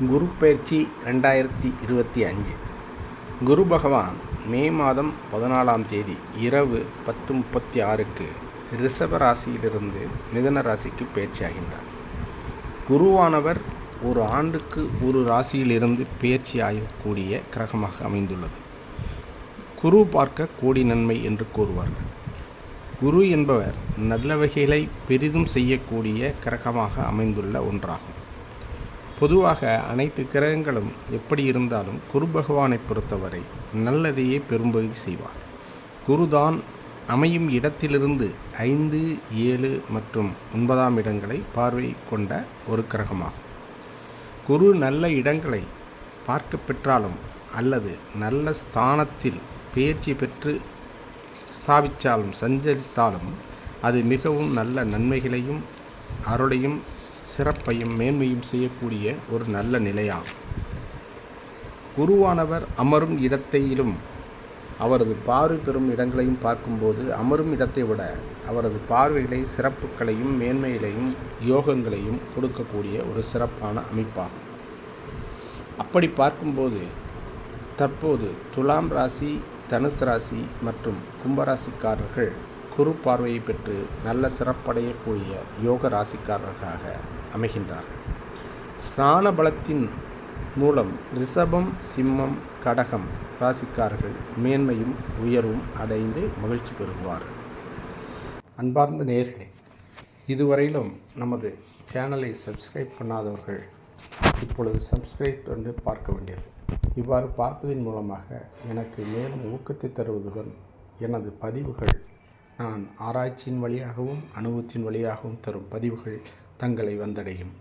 குரு பயிற்சி ரெண்டாயிரத்தி இருபத்தி அஞ்சு. குரு பகவான் மே மாதம் பதினாலாம் தேதி இரவு பத்து முப்பத்தி ஆறுக்கு ரிஷப ராசியிலிருந்து மிதன ராசிக்கு பயிற்சியாகின்றார். குருவானவர் ஒரு ஆண்டுக்கு ஒரு ராசியிலிருந்து பயிற்சி ஆகக்கூடிய கிரகமாக அமைந்துள்ளது. குரு பார்க்க கோடி நன்மை என்று கூறுவார்கள். குரு என்பவர் நல்லவைகளை பெரிதும் செய்யக்கூடிய கிரகமாக அமைந்துள்ள ஒன்றாகும். பொதுவாக அனைத்து கிரகங்களும் எப்படி இருந்தாலும் குரு பகவானை பொறுத்தவரை நல்லதையே பெரும்பகுதி செய்வார். குருதான் அமையும் இடத்திலிருந்து ஐந்து ஏழு மற்றும் ஒன்பதாம் இடங்களை பார்வை கொண்ட ஒரு கிரகமாகும். குரு நல்ல இடங்களை பார்க்க பெற்றாலும் அல்லது நல்ல ஸ்தானத்தில் பயிற்சி பெற்று ஸ்தாபித்தாலும் சஞ்சரித்தாலும் அது மிகவும் நல்ல நன்மைகளையும் அருளையும் சிறப்பையும் மேன்மையும் செய்யக்கூடிய ஒரு நல்ல நிலையாகும். குருவானவர் அமரும் இடத்தையிலும் அவரது பார்வை பெறும் இடங்களையும் பார்க்கும்போது அமரும் இடத்தை விட அவரது பார்வைகளை சிறப்புகளையும் மேன்மைகளையும் யோகங்களையும் கொடுக்கக்கூடிய ஒரு சிறப்பான அமைப்பாகும். அப்படி பார்க்கும்போது தற்போது துலாம் ராசி தனுசு ராசி மற்றும் கும்பராசிக்காரர்கள் குரு பார்வையை பெற்று நல்ல சிறப்படையக்கூடிய யோக ராசிக்காரர்களாக அமைகின்றார்கள் ஸ்நான பலத்தின் மூலம் ரிஷபம் சிம்மம் கடகம் ராசிக்காரர்கள் மேன்மையும் உயர்வும் அடைந்து மகிழ்ச்சி பெறுவார்கள் அன்பார்ந்த நேர்களே இதுவரையிலும் நமது சேனலை சப்ஸ்கிரைப் பண்ணாதவர்கள் இப்பொழுது சப்ஸ்கிரைப் என்று பார்க்க வேண்டியது. இவ்வாறு பார்ப்பதன் மூலமாக எனக்கு மேலும் ஊக்கத்தை தருவதுடன் எனது பதிவுகள் ஆராய்ச்சியின் வழியாகவும் அனுபவத்தின் வழியாகவும் தரும் பதிவுகள் தங்களை வந்தடையும்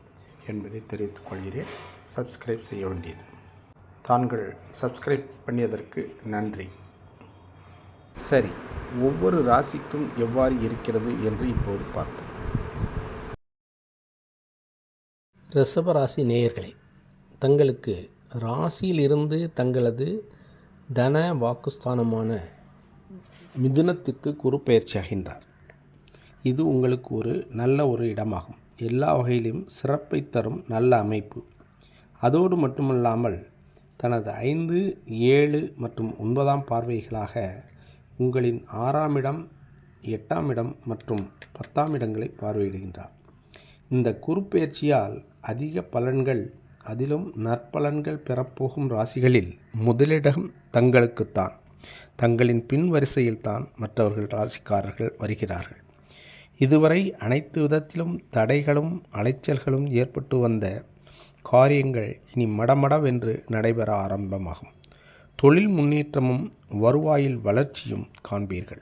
என்பதை தெரிவித்துக் கொள்கிறேன். சப்ஸ்கிரைப் செய்ய வேண்டியது. தாங்கள் சப்ஸ்கிரைப் பண்ணியதற்கு நன்றி. சரி ஒவ்வொரு ராசிக்கும் எவ்வாறு இருக்கிறது என்று இப்போது பார்ப்போம். ரிஷபராசி நேயர்களே தங்களுக்கு ராசியிலிருந்து தங்களது தன வாக்குஸ்தானமான மிதுனத்திற்கு குரு பயிற்சியாகின்றார் இது உங்களுக்கு ஒரு நல்ல ஒரு இடமாகும். எல்லா வகையிலும் சிறப்பை தரும் நல்ல அமைப்பு. அதோடு மட்டுமல்லாமல் தனது ஐந்து ஏழு மற்றும் ஒன்பதாம் பார்வைகளாக உங்களின் ஆறாம் இடம் எட்டாம் இடம் மற்றும் பத்தாம் இடங்களை பார்வையிடுகின்றார். இந்த குறுப்பெயர்ச்சியால் அதிக பலன்கள் அதிலும் நற்பலன்கள் பெறப்போகும் ராசிகளில் முதலிடம் தங்களுக்குத்தான். தங்களின் பின் வரிசையில்தான் மற்றவர்கள் ராசிக்காரர்கள் வருகிறார்கள். இதுவரை அனைத்து விதத்திலும் தடைகளும் அலைச்சல்களும் ஏற்பட்டு வந்த காரியங்கள் இனி மடமடவென்று நடைபெற ஆரம்பமாகும். தொழில் முன்னேற்றமும் வருவாயில் வளர்ச்சியும் காண்பீர்கள்.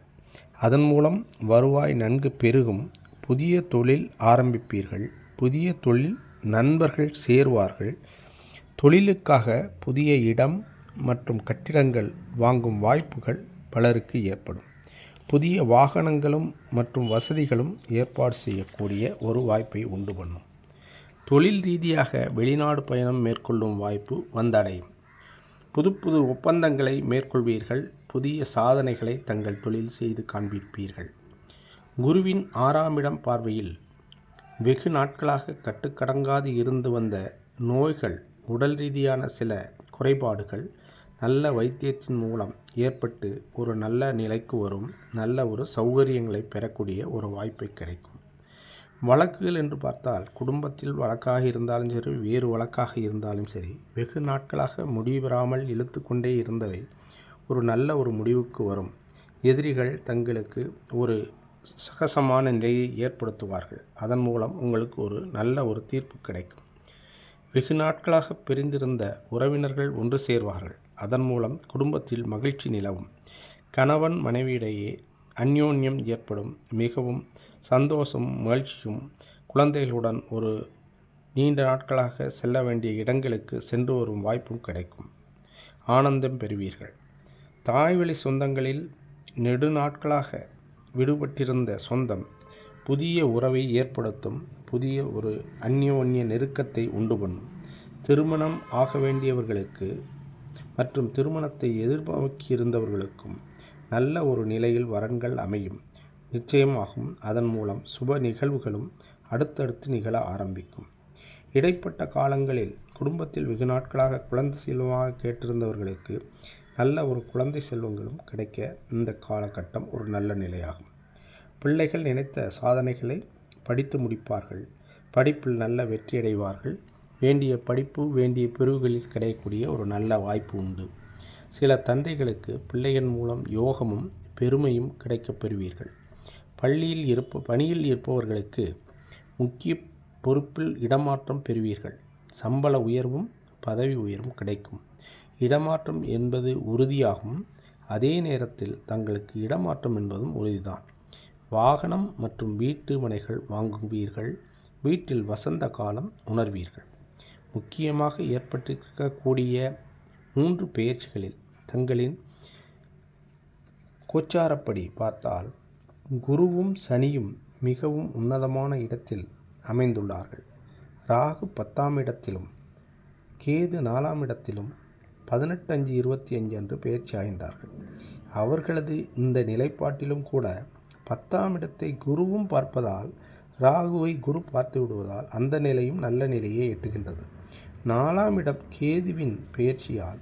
அதன் மூலம் வருவாய் நன்கு பெருகும். புதிய தொழில் ஆரம்பிப்பீர்கள். புதிய தொழில் நண்பர்கள் சேருவார்கள். தொழிலுக்காக புதிய இடம் மற்றும் கட்டிடங்கள் வாங்கும் வாய்ப்புகள் பலருக்கு ஏற்படும். புதிய வாகனங்களும் மற்றும் வசதிகளும் ஏற்பாடு செய்யக்கூடிய ஒரு வாய்ப்பை உண்டு பண்ணும். தொழில் ரீதியாக வெளிநாடு பயணம் மேற்கொள்ளும் வாய்ப்பு வந்தடையும். புது புது ஒப்பந்தங்களை மேற்கொள்வீர்கள். புதிய சாதனைகளை தங்கள் தொழில் செய்து காண்பிப்பீர்கள். குருவின் ஆறாம் இடம் பார்வையில் வெகு நாட்களாக கட்டுக்கடங்காது இருந்து வந்த நோய்கள் உடல் ரீதியான சில குறைபாடுகள் நல்ல வைத்தியத்தின் மூலம் ஏற்பட்டு ஒரு நல்ல நிலைக்கு வரும் நல்ல ஒரு சௌகரியங்களை பெறக்கூடிய ஒரு வாய்ப்பை கிடைக்கும். வழக்குகள் என்று பார்த்தால் குடும்பத்தில் வழக்காக இருந்தாலும் சரி வேறு வழக்காக இருந்தாலும் சரி வெகு நாட்களாக முடிவு பெறாமல் இழுத்து கொண்டே இருந்தவை ஒரு நல்ல ஒரு முடிவுக்கு வரும். எதிரிகள் தங்களுக்கு ஒரு சகசமான நிலையை ஏற்படுத்துவார்கள். அதன் மூலம் உங்களுக்கு ஒரு நல்ல ஒரு தீர்ப்பு கிடைக்கும். வெகு நாட்களாக பிரிந்திருந்த உறவினர்கள் ஒன்று சேர்வார்கள். அதன் மூலம் குடும்பத்தில் மகிழ்ச்சி நிலவும். கணவன் மனைவியிடையே அந்யோன்யம் ஏற்படும். மிகவும் சந்தோஷமும் மகிழ்ச்சியும் குழந்தைகளுடன் ஒரு நீண்ட நாட்களாக செல்ல வேண்டிய இடங்களுக்கு சென்று வரும் வாய்ப்பும் கிடைக்கும். ஆனந்தம் பெறுவீர்கள். தாய்வழி சொந்தங்களில் நெடு நாட்களாக விடுபட்டிருந்த சொந்தம் புதிய உறவை ஏற்படுத்தும். புதிய ஒரு அந்யோன்ய நெருக்கத்தை உண்டு பண்ணும். திருமணம் ஆக வேண்டியவர்களுக்கு மற்றும் திருமணத்தை எதிர்நோக்கியிருந்தவர்களுக்கும் நல்ல ஒரு நிலையில் வரன்கள் அமையும். நிச்சயமாகும் அதன் மூலம் சுப நிகழ்வுகளும் அடுத்தடுத்து நிகழ ஆரம்பிக்கும். இடைப்பட்ட காலங்களில் குடும்பத்தில் வெகு நாட்களாக குழந்தை செல்வமாக கேட்டிருந்தவர்களுக்கு நல்ல ஒரு குழந்தை செல்வங்களும் கிடைக்க இந்த காலகட்டம் ஒரு நல்ல நிலையாகும். பிள்ளைகள் நினைத்த சாதனைகளை படித்து முடிப்பார்கள். படிப்பில் நல்ல வெற்றியடைவார்கள். வேண்டிய படிப்பு வேண்டிய பிரிவுகளில் கிடைக்கக்கூடிய ஒரு நல்ல வாய்ப்பு உண்டு. சில தந்தைகளுக்கு பிள்ளைகள் மூலம் யோகமும் பெருமையும் கிடைக்கப் பெறுவீர்கள். பள்ளியில் இருப்ப பணியில் இருப்பவர்களுக்கு முக்கிய பொறுப்பில் இடமாற்றம் பெறுவீர்கள். சம்பள உயர்வும் பதவி உயர்வும் கிடைக்கும். இடமாற்றம் என்பது உறுதியாகும். அதே நேரத்தில் தங்களுக்கு இடமாற்றம் என்பதும் உறுதிதான். வாகனம் மற்றும் வீட்டு மனைகள் வாங்குவீர்கள். வீட்டில் வசந்த காலம் உணர்வீர்கள். முக்கியமாக ஏற்பட்டிருக்கக்கூடிய மூன்று பெயர்ச்சிகளில் தங்களின் கோச்சாரப்படி பார்த்தால் குருவும் சனியும் மிகவும் உன்னதமான இடத்தில் அமைந்துள்ளார்கள். ராகு பத்தாம் இடத்திலும் கேது நாலாம் இடத்திலும் பதினெட்டு அஞ்சு இருபத்தி அஞ்சு அன்று பயிற்சி ஆகின்றார்கள் அவர்களது இந்த நிலைப்பாட்டிலும் கூட பத்தாம் இடத்தை குருவும் பார்ப்பதால் ராகுவை குரு பார்த்து விடுவதால் அந்த நிலையும் நல்ல நிலையை எட்டுகின்றது. நாலாம் இடம் கேதுவின் பெயர்ச்சியால்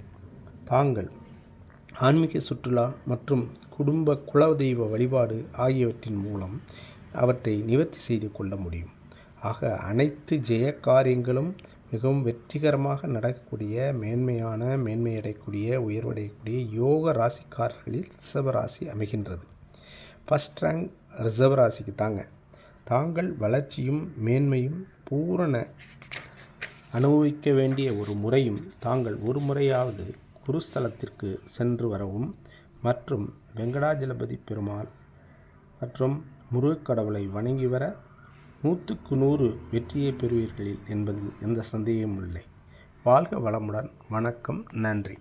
தாங்கள் ஆன்மீக சுற்றுலா மற்றும் குடும்ப குலதெய்வ வழிபாடு ஆகியவற்றின் மூலம் அவற்றை நிவர்த்தி செய்து கொள்ள முடியும். ஆக அனைத்து ஜெய காரியங்களும் மிகவும் வெற்றிகரமாக நடக்கக்கூடிய மேன்மையான மேன்மையடையக்கூடிய உயர்வடையக்கூடிய யோக ராசிக்காரர்களில் ரிஷபராசி அமைகின்றது. ஃபஸ்ட் ரேங்க் ரிஷபராசிக்கு தாங்க. தாங்கள் வளர்ச்சியும் மேன்மையும் பூரண அனுபவிக்க வேண்டிய ஒரு முறையும் தாங்கள் ஒரு முறையாவது குருஸ்தலத்திற்கு சென்று வரவும் மற்றும் வெங்கடாஜலபதி பெருமாள் மற்றும் முருகக்கடவுளை வணங்கி வர நூற்றுக்கு நூறு வெற்றியை பெறுவீர்கள் என்பதில் எந்த சந்தேகமும் இல்லை. வாழ்க வளமுடன். வணக்கம். நன்றி.